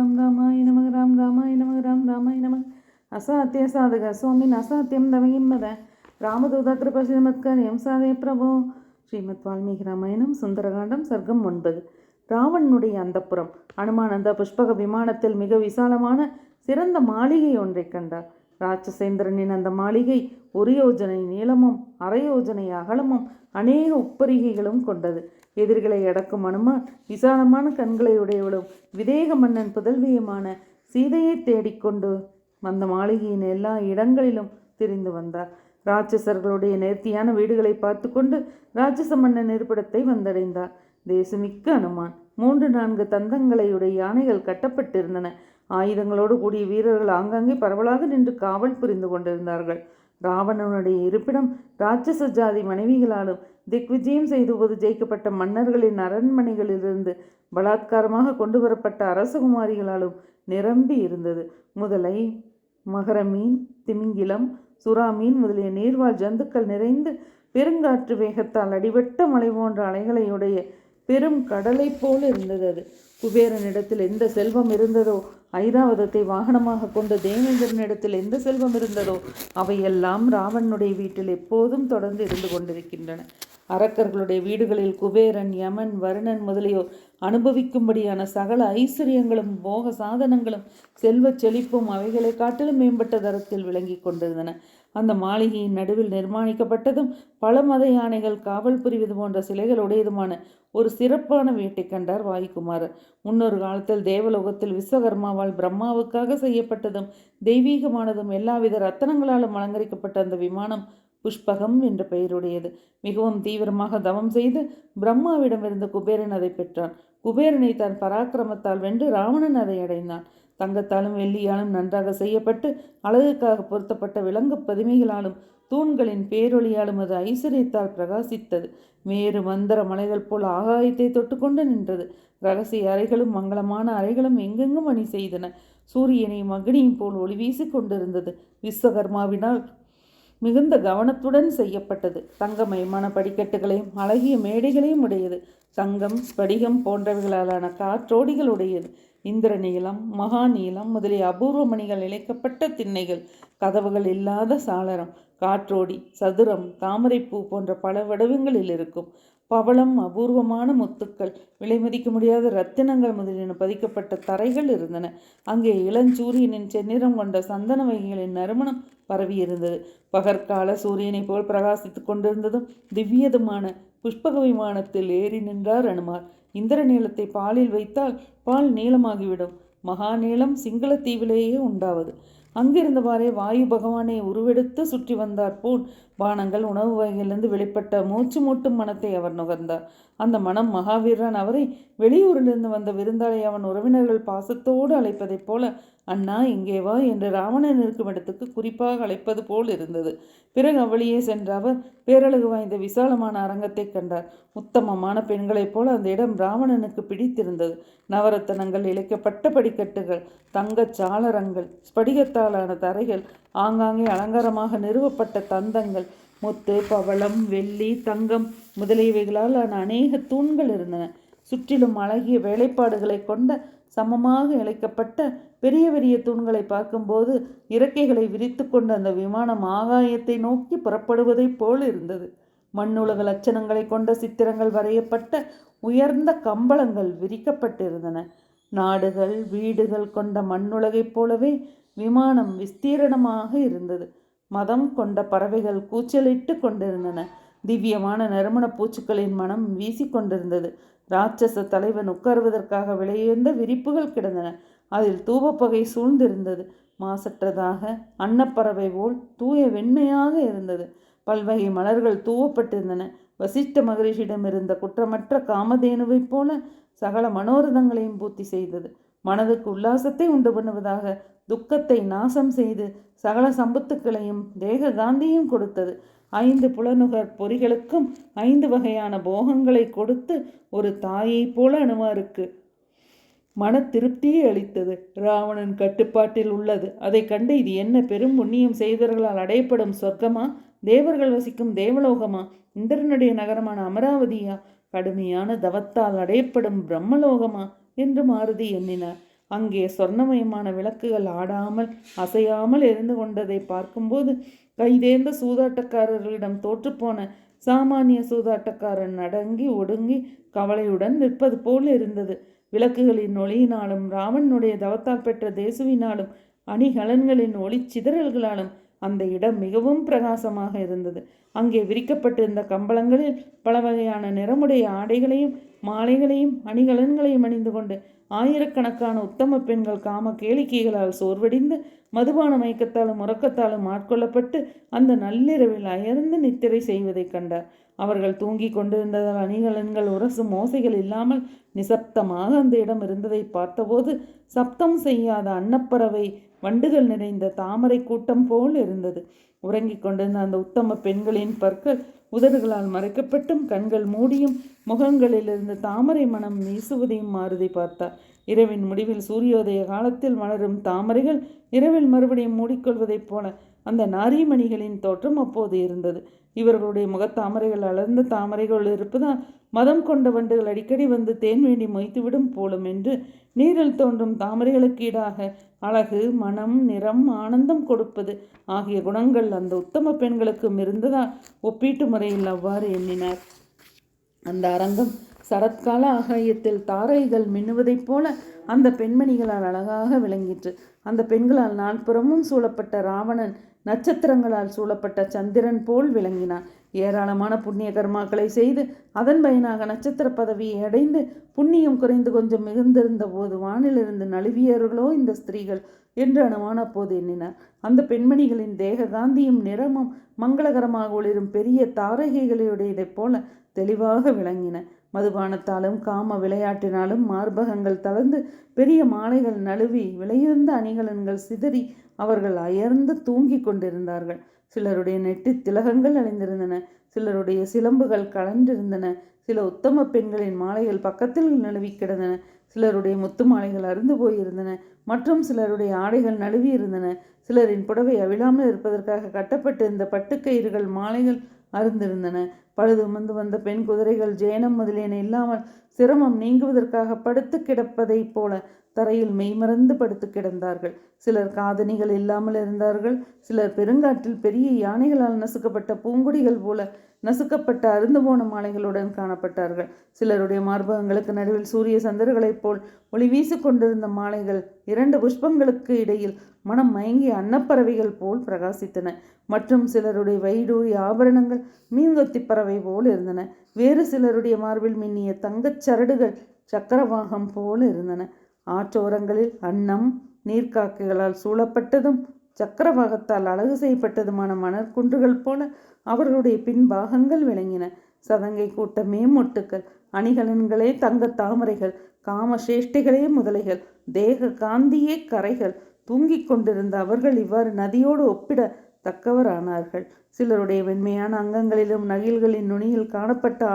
ராம் ராமாய நமக ராம் ராமாய நமக ராம் ராமாய நமக. அசாத்திய சாதக சுவாமின் அசாத்தியம் தவகிம்மத ராமதூத கிருப ஸ்ரீமத்காரியம் சாதே பிரபோ. ஸ்ரீமத் வால்மீகி ராமாயணம் சுந்தரகாண்டம் சர்க்கம் ஒன்பது. ராவணனுடைய அந்தப்புறம் அனுமான் புஷ்பக விமானத்தில் மிக விசாலமான சிறந்த மாளிகை ஒன்றைக் கண்டார். ராட்சசேந்திரனின் அந்த மாளிகை ஒரு யோஜனை நீளமும் அரை யோஜனை அகலமும் அநேக உப்பரிகைகளும் கொண்டது. எதிரிகளை அடக்கும் அனுமான் விசாலமான கண்களை உடையவளும் விதேக மன்னன் புதல்வியுமான சீதையை தேடிக்கொண்டு அந்த மாளிகையின் எல்லா இடங்களிலும் திரிந்து வந்தார். ராட்சசர்களுடைய நேர்த்தியான வீடுகளை பார்த்து கொண்டு ராட்சச மன்னன் இருப்பிடத்தை வந்தடைந்தார். தேசமிக்க அனுமான். மூன்று நான்கு தந்தங்களையுடைய யானைகள் கட்டப்பட்டிருந்தன. ஆயுதங்களோடு கூடிய வீரர்கள் ஆங்காங்கே பரவலாக நின்று காவல் புரிந்து கொண்டிருந்தார்கள். ராவணனுடைய இருப்பிடம் ராட்சச ஜாதி மனைவிகளாலும் திக்விஜயம் செய்துபோது ஜெயிக்கப்பட்ட மன்னர்களின் அரண்மனைகளிலிருந்து பலாத்காரமாக கொண்டு வரப்பட்ட அரசகுமாரிகளாலும் நிரம்பி இருந்தது. முதலை மகரமீன் திமிங்கிலம் சுறாமீன் முதலிய நீர்வாழ் ஜந்துக்கள் நிறைந்து பெருங்காற்று வேகத்தால் அடிவட்ட மலை போன்ற அலைகளையுடைய பெரும் கடலை போல் இருந்தது அது. குபேரனிடத்தில் எந்த செல்வம் இருந்ததோ ஐராவதத்தை வாகனமாக கொண்ட தேவேந்திரனிடத்தில் எந்த செல்வம் இருந்ததோ அவையெல்லாம் ராவணனுடைய வீட்டில் எப்போதும் தொடர்ந்து இருந்து கொண்டிருக்கின்றன. அரக்கர்களுடைய வீடுகளில் குபேரன் யமன் வருணன் முதலியோர் அனுபவிக்கும்படியான சகல ஐஸ்வர்யங்களும் போக சாதனங்களும் செல்வச் செழிப்பும் அவைகளை காட்டிலும் மேம்பட்ட தரத்தில் விளங்கி கொண்டிருந்தன. அந்த மாளிகையின் நடுவில் நிர்மாணிக்கப்பட்டதும் பல மத யானைகள் காவல் புரிவது போன்ற சிலைகள் உடையதுமான ஒரு சிறப்பான வீட்டை கண்டார் வாயுகுமாரர் முன்னொரு காலத்தில் தேவலோகத்தில் விஸ்வகர்மாவால் பிரம்மாவுக்காக செய்யப்பட்டதும் தெய்வீகமானதும் எல்லாவித ரத்தனங்களாலும் அலங்கரிக்கப்பட்ட அந்த விமானம் புஷ்பகம் என்ற பெயருடையது. மிகவும் தீவிரமாக தவம் செய்து பிரம்மாவிடமிருந்து குபேரன் அதை பெற்றான். குபேரனை தன் பராக்கிரமத்தால் வென்று ராவணன் அதை அடைந்தான். தங்கத்தாலும் வெள்ளியாலும் நன்றாக செய்யப்பட்டு அழகுக்காக பொருத்தப்பட்ட விலங்கு பதுமைகளாலும் தூண்களின் பேரொளியாலும் அது ஐஸ்வர்யத்தால் பிரகாசித்தது. மேறு மந்திர மலைகள் போல் ஆகாயத்தை தொட்டுக்கொண்டு நின்றது. ரகசிய அறைகளும் மங்களமான அறைகளும் எங்கெங்கும் அணி செய்தன. சூரியனையும் அக்னியும் போல் ஒளி வீசிக் கொண்டிருந்தது. விஸ்வகர்மாவினால் மிகுந்த கவனத்துடன் செய்யப்பட்டது. தங்கமயமான படிக்கட்டுகளையும் அழகிய மேடைகளையும் உடையது. சங்கம் ஸ்படிகம் போன்றவைகளாலான காற்றோடிகள் உடையது. இந்திர நீளம் மகா நீளம் முதலிய அபூர்வ மணிகள் இழைக்கப்பட்ட திண்ணைகள். கதவுகள் இல்லாத சாளரம். காற்றோடி சதுரம் தாமரைப்பூ போன்ற பல வடிவங்களில் இருக்கும். பவளம் அபூர்வமான முத்துக்கள். விலைமதிக்க முடியாத ரத்தினங்கள் முதலியன பதிக்கப்பட்ட தரைகள் இருந்தன. அங்கே இளஞ்சூரியனின் செந்நிறம் கொண்ட சந்தன வகைகளின் நறுமணம் பரவியிருந்தது. பகற்கால சூரியனைப் போல் பிரகாசித்துக் கொண்டிருந்ததும் திவ்யதுமான புஷ்பக விமானத்தில் ஏறி நின்றார் அனுமார். இந்திர நீளத்தை பாலில் வைத்தால் பால் நீளமாகிவிடும். மகா நீளம் சிங்கள தீவிலேயே உண்டாவது. அங்கிருந்தவாறே வாயு பகவானை உருவெடுத்து சுற்றி வந்தார் போல் பானங்கள் உணவு வகையிலிருந்து வெளிப்பட்ட மூச்சு மூட்டும் மனத்தை அவர் நுகர்ந்தார். அந்த மனம் மகாவீரன் அவரை வெளியூரிலிருந்து வந்த விருந்தாளை அவன் உறவினர்கள் பாசத்தோடு அழைப்பதைப் போல அண்ணா இங்கே வா என்று ராவணன் இருக்கும் இடத்துக்கு குறிப்பாக அழைப்பது போல் இருந்தது. பிறகு அவளியே சென்ற அவர் பேரழகு வாய்ந்த விசாலமான அரங்கத்தை கண்டார். உத்தமமான பெண்களைப் போல அந்த இடம் ராவணனுக்கு பிடித்திருந்தது. நவரத்தனங்கள் இழைக்கப்பட்ட படிக்கட்டுகள் தங்கச் சாளரங்கள் ஸ்படிகத்தாலான தரைகள் ஆங்காங்கே அலங்காரமாக நிறுவப்பட்ட தந்தங்கள் முத்து பவளம் வெள்ளி தங்கம் முதலியவைகளால் ஆன அநேக தூண்கள் இருந்தன. சுற்றிலும் அழகிய வேலைப்பாடுகளை கொண்ட சமமாக இழைக்கப்பட்ட பெரிய பெரிய தூண்களை பார்க்கும்போது இறக்கைகளை விரித்து கொண்ட அந்த விமானம் ஆகாயத்தை நோக்கி புறப்படுவதைப் போல் இருந்தது. மண்ணுலக லட்சணங்களை கொண்ட சித்திரங்கள் வரையப்பட்ட உயர்ந்த கம்பளங்கள் விரிக்கப்பட்டிருந்தன. நாடுகள் வீடுகள் கொண்ட மண்ணுலகைப் போலவே விமானம் விஸ்தீரணமாக இருந்தது. மதம் கொண்ட பறவைகள் கூச்சலிட்டு கொண்டிருந்தன. திவ்யமான நறுமண பூச்சுக்களின் மனம் வீசிக்கொண்டிருந்தது ராட்சச தலைவன் உட்காருவதற்காக விலையுயர்ந்த விரிப்புகள் கிடந்தன. அதில் தூவப்பகை சூழ்ந்திருந்தது. மாசற்றதாக அன்னப்பறவை போல் தூய வெண்மையாக இருந்தது. பல்வகை மலர்கள் தூவப்பட்டிருந்தன. வசிஷ்ட மகரிஷிடம் இருந்த குற்றமற்ற காமதேனுவைப் போல சகல மனோரதங்களையும் பூர்த்தி செய்தது. மனதுக்கு உல்லாசத்தை உண்டு பண்ணுவதாக துக்கத்தை நாசம் செய்து சகல சம்பத்துக்களையும் தேக காந்தியும் கொடுத்தது. ஐந்து புலனுகர் பொறிகளுக்கும் ஐந்து வகையான போகங்களை கொடுத்து ஒரு தாயைப் போல அனுமாருக்கு. மன திருப்தியை அளித்தது. ராவணன் கட்டுப்பாட்டில் உள்ளது. அதை கண்டு இது என்ன பெரும் புண்ணியம் செய்தவர்களால் அடையப்படும் சொர்க்கமா? தேவர்கள் வசிக்கும் தேவலோகமா? இந்திரனுடைய நகரமான அமராவதியா? கடுமையான தவத்தால் அடையப்படும் பிரம்மலோகமா? என்று மாருதி எண்ணினார். அங்கே சொர்ணமயமான விளக்குகள் ஆடாமல் அசையாமல் இருந்து கொண்டதை பார்க்கும்போது கைதேர்ந்த சூதாட்டக்காரர்களிடம் தோற்றுப்போன சாமானிய சூதாட்டக்காரன் அடங்கி ஒடுங்கி கவலையுடன் நிற்பது போல் இருந்தது. விளக்குகளின் ஒளியினாலும் ராமனுடைய தவத்தால் பெற்ற தேசுவினாலும் அணிகலன்களின் ஒளி சிதறல்களாலும் அந்த இடம் மிகவும் பிரகாசமாக இருந்தது. அங்கே விரிக்கப்பட்டிருந்த கம்பளங்களில் பல வகையான நிறமுடைய ஆடைகளையும் மாலைகளையும் அணிகலன்களையும் அணிந்து கொண்டு ஆயிரக்கணக்கான உத்தம பெண்கள் காம கேளிக்கைகளால் சோர்வடிந்து மதுபான மயக்கத்தாலும் உறக்கத்தாலும் ஆட்கொள்ளப்பட்டு அந்த நள்ளிரவில் அயர்ந்து நித்திரை செய்வதைக் கண்டார். அவர்கள் தூங்கி கொண்டிருந்ததால் அணிகலன்கள் உரசும் ஓசைகள் இல்லாமல் நிசப்தமாக அந்த இடம் இருந்ததை பார்த்தபோது சப்தம் செய்யாத அன்னப்பறவை வண்டுகள் நிறைந்த தாமரை கூட்டம் போல் இருந்தது. உறங்கிக் கொண்டிருந்த அந்த உத்தம பெண்களின் பற்கள் உதடுகளால் மறைக்கப்பட்டும் கண்கள் மூடியும் முகங்களிலிருந்து தாமரை மனம் வீசுவதையும் மாறுதை பார்த்தார். இரவின் முடிவில் சூரியோதய காலத்தில் மலரும் தாமரைகள் இரவில் மறுபடியும் மூடிக்கொள்வதைப் போல அந்த நாரிமணிகளின் தோற்றம் அப்போது இருந்தது. இவர்களுடைய முகத்தாமரைகள் அலர்ந்த தாமரைகள் இருப்பதால் மதம் கொண்ட வண்டுகள் அடிக்கடி வந்து தேன் வேண்டி மொய்த்துவிடும் போலும் என்று நீரில் தோன்றும் தாமரைகளுக்கு ஈடாக அழகு மனம் நிறம் ஆனந்தம் கொடுப்பது ஆகிய குணங்கள் அந்த உத்தம பெண்களுக்கும் இருந்ததால் ஒப்பீட்டு முறையில் அவ்வாறு எண்ணினார். அந்த அரங்கம் சரத்கால ஆகாயத்தில் தாரைகள் மின்னுவதைப் போல அந்த பெண்மணிகளால் அழகாக விளங்கிற்று. அந்த பெண்களால் நால்புறமும் சூழப்பட்ட ராவணன் நட்சத்திரங்களால் சூழப்பட்ட சந்திரன் போல் விளங்கினான். ஏராளமான புண்ணிய கர்மாக்களை செய்து அதன் பயனாக நட்சத்திர பதவியை அடைந்து புண்ணியம் குறைந்து கொஞ்சம் மிகுந்திருந்த போது வானிலிருந்து நழுவியவர்களோ இந்த ஸ்திரீகள் என்று அனுமான போது எண்ணினார். அந்த பெண்மணிகளின் தேக காந்தியும் நிறமும் மங்களகரமாக ஒளிரும் பெரிய தாரகைகளையுடையதைப் போல தெளிவாக விளங்கின. மதுபானத்தாலும் காம விளையாட்டினாலும் மார்பகங்கள் தளர்ந்து பெரிய மாலைகள் நழுவி விலையுறந்த அணிகலன்கள் சிதறி அவர்கள் அயர்ந்து தூங்கிக் கொண்டிருந்தார்கள். சிலருடைய நெட்டி திலகங்கள் அணிந்திருந்தன. சிலருடைய சிலம்புகள் கலண்டிருந்தன. சில உத்தம பெண்களின் மாலைகள் பக்கத்தில் நழுவி கிடந்தன. சிலருடைய முத்து மாலைகள் அருந்து போயிருந்தன. மற்றும் சிலருடைய ஆடைகள் நழுவி இருந்தன சிலரின் புடவை அவிழாமல் இருப்பதற்காக கட்டப்பட்டிருந்த பட்டுக்கயிறுகள் மாலைகள் அருந்திருந்தன. பழுதுமந்து வந்த பெண் குதிரைகள் ஜேனம் முதலியன இல்லாமல் சிரமம் நீங்குவதற்காக படுத்து கிடப்பதைப் போல தரையில் மெய்மறந்து படுத்து கிடந்தார்கள். சிலர் காதணிகள் இல்லாமல் இருந்தார்கள். சிலர் பெருங்காற்றில் பெரிய யானைகளால் நசுக்கப்பட்ட பூங்குடிகள் போல நசுக்கப்பட்ட அருந்து போன மாலைகளுடன் காணப்பட்டார்கள். சிலருடைய மார்பகங்களுக்கு நடுவில் சூரிய சந்திரர்களைப் போல் ஒளி வீசு கொண்டிருந்த மாலைகள் இரண்டு புஷ்பங்களுக்கு இடையில் மனம் மயங்கிய அன்னப்பறவைகள் போல் பிரகாசித்தன. மற்றும் சிலருடைய வைடூரி ஆபரணங்கள் மீன்கொத்தி பறவை போல் இருந்தன. வேறு சிலருடைய மார்பில் மின்னிய தங்கச் சரடுகள் சக்கரவாகம் போல் இருந்தன. ஆற்றோரங்களில் அன்னம் நீர்க்காக்கைகளால் சூழப்பட்டதும் சக்கரவாகத்தால் அழகு செய்யப்பட்டதுமான மணற்குன்றுகள் போல அவர்களுடைய பின்பாகங்கள் விளங்கின. சதங்கை கூட்டமே மொட்டுக்கள் அணிகலன்களே தங்க தாமரைகள் காம சேஷ்டிகளே முதலைகள் தேக காந்தியே கரைகள் தூங்கிக் கொண்டிருந்த அவர்கள் இவ்வாறு நதியோடு ஒப்பிட தக்கவரானார்கள். சிலருடைய வெண்மையான அங்கங்களிலும் நகில்களின் நுனியில் காணப்பட்ட